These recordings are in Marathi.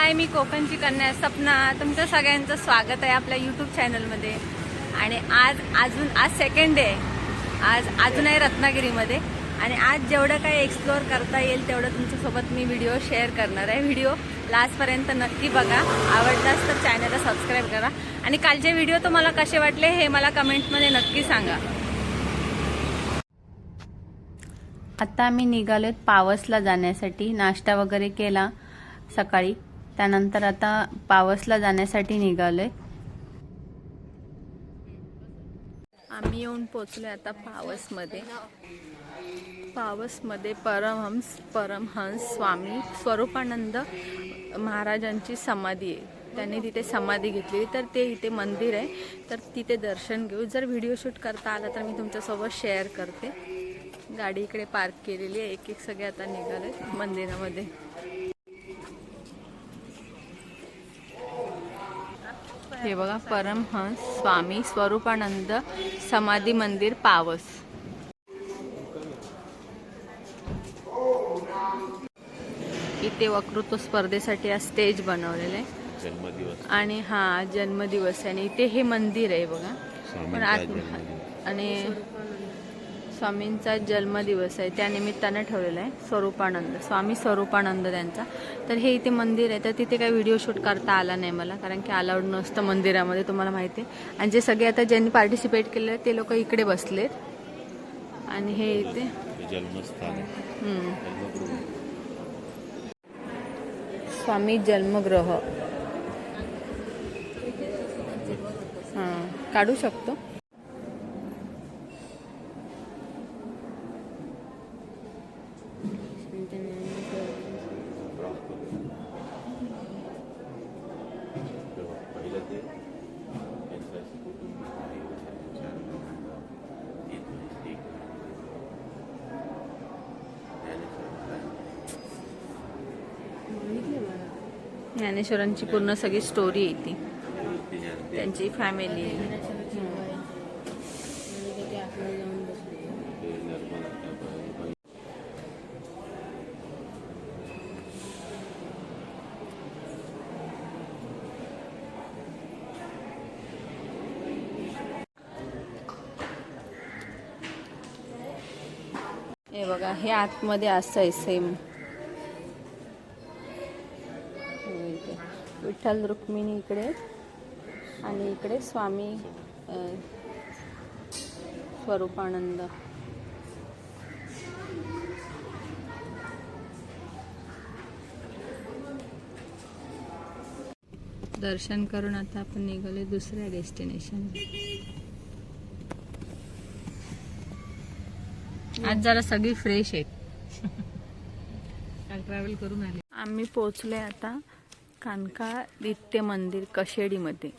हाय मी कोकणची कन्या सपना. तुमचं सगळ्यांचं स्वागत आहे आपल्या यूट्यूब चॅनलमध्ये आणि आज अजून आज सेकंड डे आहे आज अजून आहे रत्नागिरीमध्ये. आणि आज जेवढं काही एक्सप्लोअर करता येईल तेवढं तुमच्यासोबत मी व्हिडिओ शेअर करणार आहे. व्हिडिओ लास्टपर्यंत नक्की बघा. आवडलाच तर चॅनलला सबस्क्राईब करा. आणि कालचे व्हिडिओ तुम्हाला कसे वाटले हे मला कमेंटमध्ये नक्की सांगा. आता आम्ही निघालोत पावसला जाण्यासाठी. नाश्ता वगैरे केला सकाळी. त्यानंतर आता पावसला जाण्यासाठी निघालोय. आम्ही येऊन पोचलोय आता पावसमध्ये. पावसमध्ये परमहंस परमहंस स्वामी स्वरूपानंद महाराजांची समाधी आहे. त्यांनी तिथे समाधी घेतली तर ते इथे मंदिर आहे. तर तिथे दर्शन घेऊ. जर व्हिडिओ शूट करता आला तर मी तुमच्यासोबत शेअर करते. गाडी इकडे पार्क केलेली आहे. एक एक सगळे आता निघाले मंदिरामध्ये. हे बघा परमहंस स्वामी स्वरूपानंद समाधी मंदिर पावस. इथे वक्तृत्व स्पर्धेसाठी आज स्टेज बनवलेलं आहे. जन्मदिवस. आणि हा जन्मदिवस आहे आणि इथे हे मंदिर आहे बघा. पण आत. आणि स्वामींचा जन्मदिवस आहे त्या निमित्तानं ठेवलेला आहे स्वरूपानंद स्वामी स्वरूपानंद त्यांचा. तर हे इथे मंदिर आहे तर तिथे काही व्हिडिओ शूट करता आला नाही मला कारण की अलाउड नसतं मंदिरामध्ये तुम्हाला माहिती आहे. आणि जे सगळे आता ज्यांनी पार्टिसिपेट केले ते लोक इकडे बसलेत. आणि हे इथे स्वामी जन्मग्रह हां काढू शकतो तेव्हा पहिलं ते त्यांचं असं कुटुंब आहे, चार मुलं, एक मुलगी, एक मुलगा. ज्ञानेश्वर महाराज. ज्ञानेश्वरांची पूर्ण सगळी स्टोरी आहे ती त्यांची फॅमिली हे बघा हे आतमध्ये असं आहे सेम विठ्ठल रुक्मिणी इकडे. आणि इकडे स्वामी स्वरूपानंद. दर्शन करून आता आपण निघाले दुसऱ्या डेस्टिनेशन आज जरा सगळी फ्रेश आहेत. ट्रॅव्हल करून आले. आम्ही पोचलोय आता कानकादित्य मंदिर कशेडीमध्ये.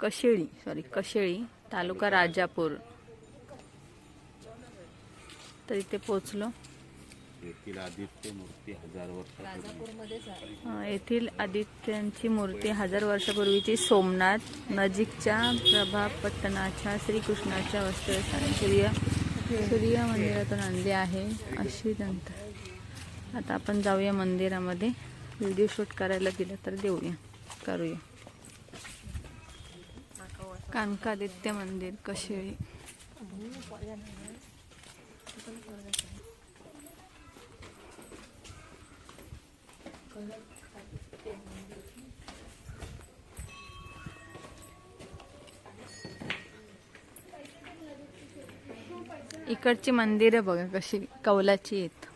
कशेळी सॉरी कशेळी तालुका राजापूर. तर इथे पोचलो येथील आदित्य मूर्ती हजार वर्षापूर्वी. अं, येथील आदित्यांची मूर्ती हजार वर्षापूर्वीची सोमनाथ नजीकच्या प्रभापट्टणाच्या श्रीकृष्णाच्या वस्त्रस्थानी सूर्य सूर्य मंदिरातून आणली आहे. अशी नंतर. आता आपण जाऊया मंदिरामध्ये. व्हिडिओ शूट करायला गेलं तर देऊया करूया. कानकादित्य मंदिर कशेळी इकडची मंदिरं बघा कशी कौलाची आहेत.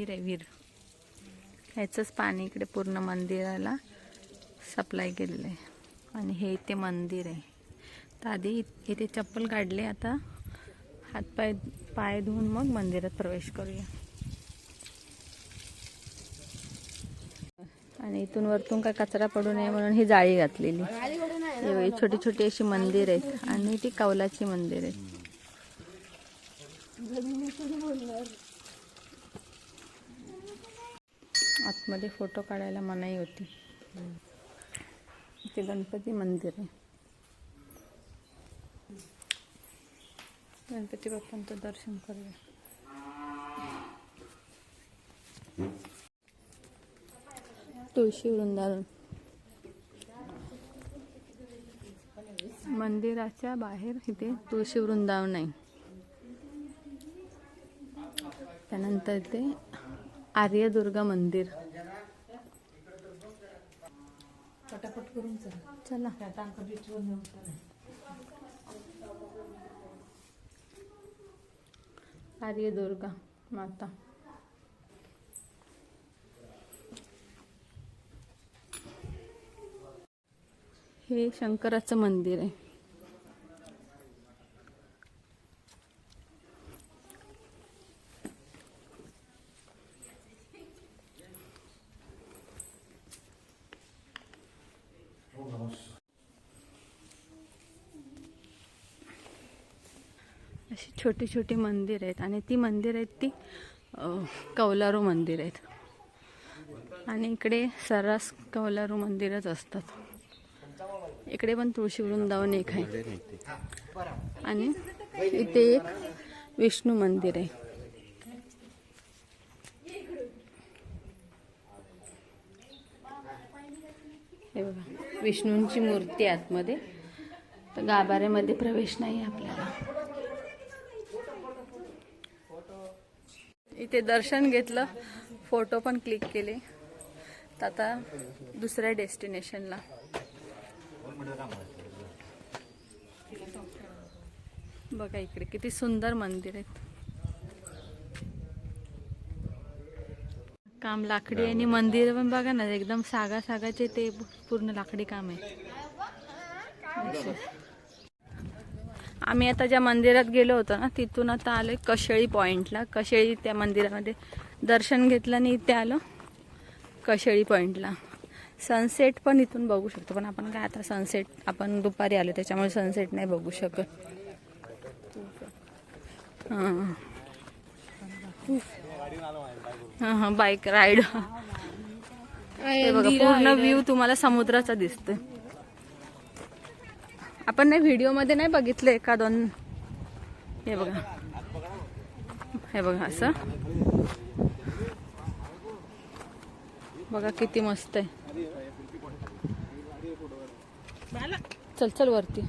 विहीर आहे विहीर ह्याचंच पाणी इकडे पूर्ण मंदिराला सप्लाय केलेलं आहे आणि हे इथे मंदिर आहे. तर आधी इथे चप्पल काढले आता हातपाय पाय धुवून मग मंदिरात प्रवेश करूया. आणि इथून वरतून काय कचरा पडू नये म्हणून ही जाळी घातलेली. छोटी छोटी अशी मंदिर आहेत आणि ती कौलाची मंदिर आहेत. आतमध्ये फोटो काढायला मनाई होती. इथे गणपती मंदिर आहे. गणपती बाप्पांचं दर्शन करूया. तुळशी वृंदावन. मंदिराच्या बाहेर इथे तुळशी वृंदावन आहे. त्यानंतर इथे आर्यदुर्गा मंदिर. पटापट करून चला. आर्यदुर्गा माता. हे शंकराचं मंदिर आहे अशी छोटी छोटी मंदिर आहेत आणि ती मंदिर आहेत ती कौलारू मंदिर आहेत. आणि इकडे सर्रास कौलारू मंदिरच असतात. इकडे पण तुळशी वृंदावन एक आहे. आणि इथे एक विष्णू मंदिर आहे. हे बघा विष्णूंची मूर्ती आहे आतमध्ये. तर गाभाऱ्यामध्ये प्रवेश नाही आहे आपल्याला. इथे दर्शन घेतलं फोटो पण क्लिक केले. तर आता दुसऱ्या डेस्टिनेशनला. बघा इकडे किती सुंदर मंदिर आहेत. काम लाकडी आणि मंदिर पण बघा ना एकदम सागा सागाचे ते पूर्ण लाकडी काम आहे. आम्ही आता ज्या मंदिरात गेलो होतो ना तिथून आता आलोय कशेळी पॉइंटला. कशेळी त्या मंदिरामध्ये दर्शन घेतलं आणि इथे आलो. कशेळी पॉइंटला. सनसेट पण इथून बघू शकतो पण आपण काय आता सनसेट आपण दुपारी आलो त्याच्यामुळे सनसेट नाही बघू शकत. हां. हां हां बाईक राईड बघा पूर्ण व्ह्यू तुम्हाला समुद्राचा दिसतोय. आपण नाही व्हिडिओमध्ये नाही बघितलं एका दोन? हे बघा. हे बघा असं. बघा किती मस्त आहे. चल चल वरती.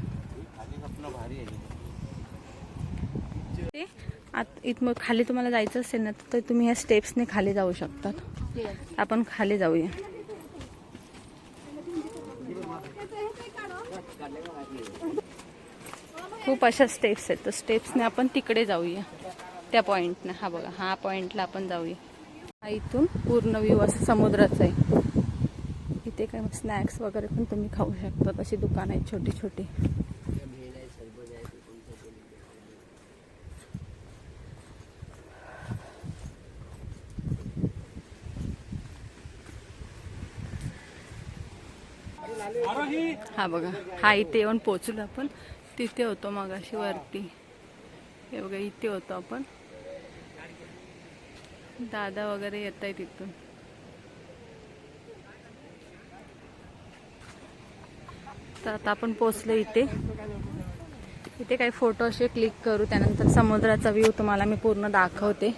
इत मग खाली तुम्हाला जायचं असेल ना तर तुम्ही या स्टेप्सने खाली जाऊ शकतात. आपण खाली जाऊया. खूप अशा स्टेप्स आहेत. तर स्टेप्सने आपण तिकडे जाऊया. त्या पॉईंटने हा बघा हा पॉईंटला आपण जाऊया. हा इथून पूर्ण व्ह्यू असं समुद्राचा आहे. इथे काय स्नॅक्स वगैरे पण तुम्ही खाऊ शकता. अशी दुकानं आहेत छोटी छोटी. हा बघा हा इथे येऊन पोचलो आपण. तिथे होतो मग अशी वरती. हे बघा इथे होतो आपण. दादा वगैरे येत आहे तिथून. तर आता आपण पोचलो इथे. इथे काही फोटो असे क्लिक करू त्यानंतर समुद्राचा व्ह्यू तुम्हाला मी पूर्ण दाखवते.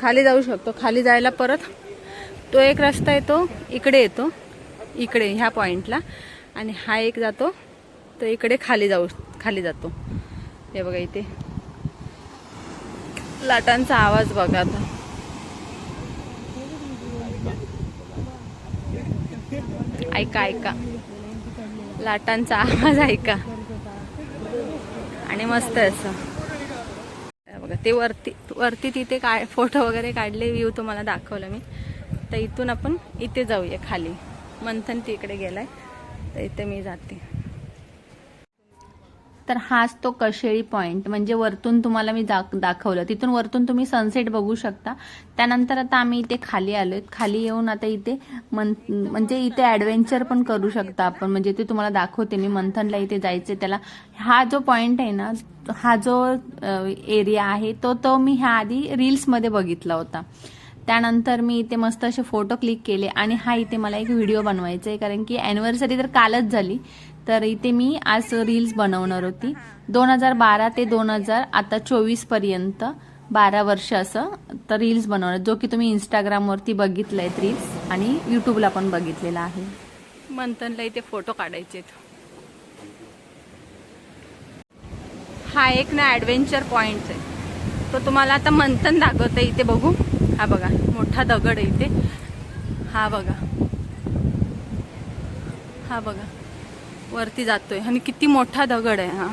खाली जाऊ शकतो. खाली जायला परत तो एक रस्ता येतो इकडे येतो. इकडे ह्या पॉइंटला आणि हा एक जातो तर इकडे खाली जाऊ खाली जातो. हे बघा इथे. लाटांचा आवाज बघा आता. ऐका ऐका. लाटांचा आवाज ऐका. आणि मस्त आहे असं. बघा ते वरती वरती तिथे काय फोटो वगैरे काढले व्ह्यू तुम्हाला दाखवलं मी. तर इथून आपण इथे जाऊया खाली. मंथन तिकडे गेलाय. तर इथे मी जाते. तर हाच तो कशेळी पॉइंट म्हणजे वरतून तुम्हाला मी दाखवलं. तिथून वरतून तुम्ही सनसेट बघू शकता. त्यानंतर आता आम्ही इथे खाली आलोय. खाली येऊन आता इथे मन म्हणजे इथे ॲडव्हेंचर पण करू शकता आपण. म्हणजे ते तुम्हाला दाखवते मी. मंथनला इथे जायचे त्याला हा जो पॉइंट आहे ना हा जो एरिया आहे तो तो मी ह्या आधी रील्समध्ये बघितला होता. त्यानंतर मी इथे मस्त असे फोटो क्लिक केले. आणि हा इथे मला एक व्हिडिओ बनवायचा आहे कारण की अॅनिव्हर्सरी तर कालच झाली. तर इथे मी आज रील्स बनवणार होती. दोन हजार बारा ते दोन हजार आता चोवीसपर्यंत बारा वर्ष असं तर रील्स बनवणार. जो की तुम्ही इंस्टाग्रामवरती बघितलंय रील्स आणि युट्यूबला पण बघितलेला आहे. मंथनला इथे फोटो काढायचे हा एक ना ॲडव्हेंचर पॉइंट आहे. तो तुम्हाला आता मंथन दाखवतं इथे बघू. हा बघा मोठा दगड आहे इथे. हा बघा. हा बघा. वरती जातोय. आणि किती मोठा दगड आहे हा.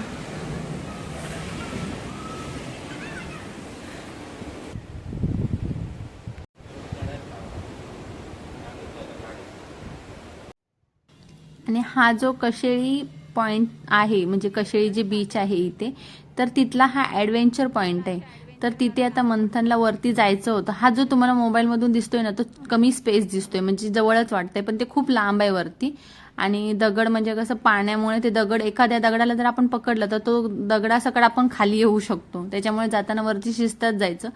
आणि हा जो कशेळी पॉइंट आहे म्हणजे कशेळी जे बीच आहे इथे तर तिथला हा ॲडव्हेंचर पॉइंट आहे. तर तिथे आता मंथनला वरती जायचं होतं. हा जो तुम्हाला मोबाईलमधून दिसतोय ना तो कमी स्पेस दिसतोय. म्हणजे जवळच वाटतंय पण ते खूप लांब आहे वरती. आणि दगड म्हणजे कसं पाण्यामुळे ते दगड एखाद्या दगडाला जर आपण पकडलं तर तो दगडासकड आपण खाली येऊ शकतो. त्याच्यामुळे जाताना वरती शिस्तात जायचं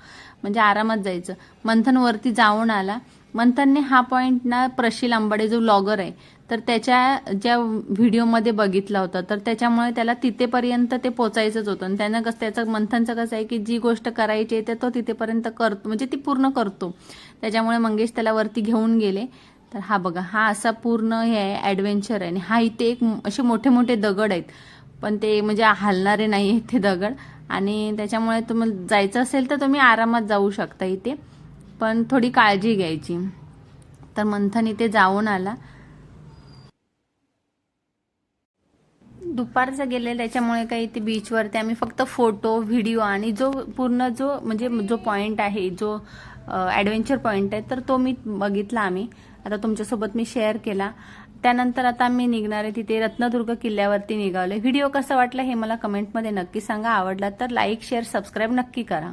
म्हणजे आरामात जायचं. मंथन वरती जाऊन आला मंथनने हा पॉईंट ना प्रशील आंबाडे जो ब्लॉगर आहे तर त्याच्या ज्या व्हिडिओमध्ये बघितला होता तर त्याच्यामुळे त्याला तिथेपर्यंत ते पोचायचंच होतं. आणि त्यानं कसं त्याचं मंथनचं कसं आहे की जी गोष्ट करायची आहे ते तो तिथेपर्यंत करतो म्हणजे ती पूर्ण करतो. त्याच्यामुळे मंगेश त्याला वरती घेऊन गेले. तर हा बघा हा असा पूर्ण हे आहे ॲडव्हेंचर आहे. आणि हा इथे एक असे मोठे मोठे दगड आहेत. पण ते म्हणजे हलणारे नाही आहेत ते दगड. आणि त्याच्यामुळे तुम्हाला जायचं असेल तर तुम्ही आरामात जाऊ शकता इथे. पण थोडी काळजी घ्यायची. तर मंथन इथे जाऊन आला. दुपारचं गेलेलं त्याच्यामुळे काही ते बीचवरती आम्ही फक्त फोटो व्हिडिओ आणि जो पूर्ण जो म्हणजे जो पॉईंट आहे जो ॲडव्हेंचर पॉईंट आहे तर तो मी बघितला आम्ही. आता तुमच्यासोबत मी शेअर केला. त्यानंतर आता आम्ही निघणार आहे तिथे रत्नदुर्ग किल्ल्यावरती निघालोय. व्हिडिओ कसा वाटला हे मला कमेंटमध्ये नक्की सांगा. आवडला तर लाईक शेअर सबस्क्राईब नक्की करा.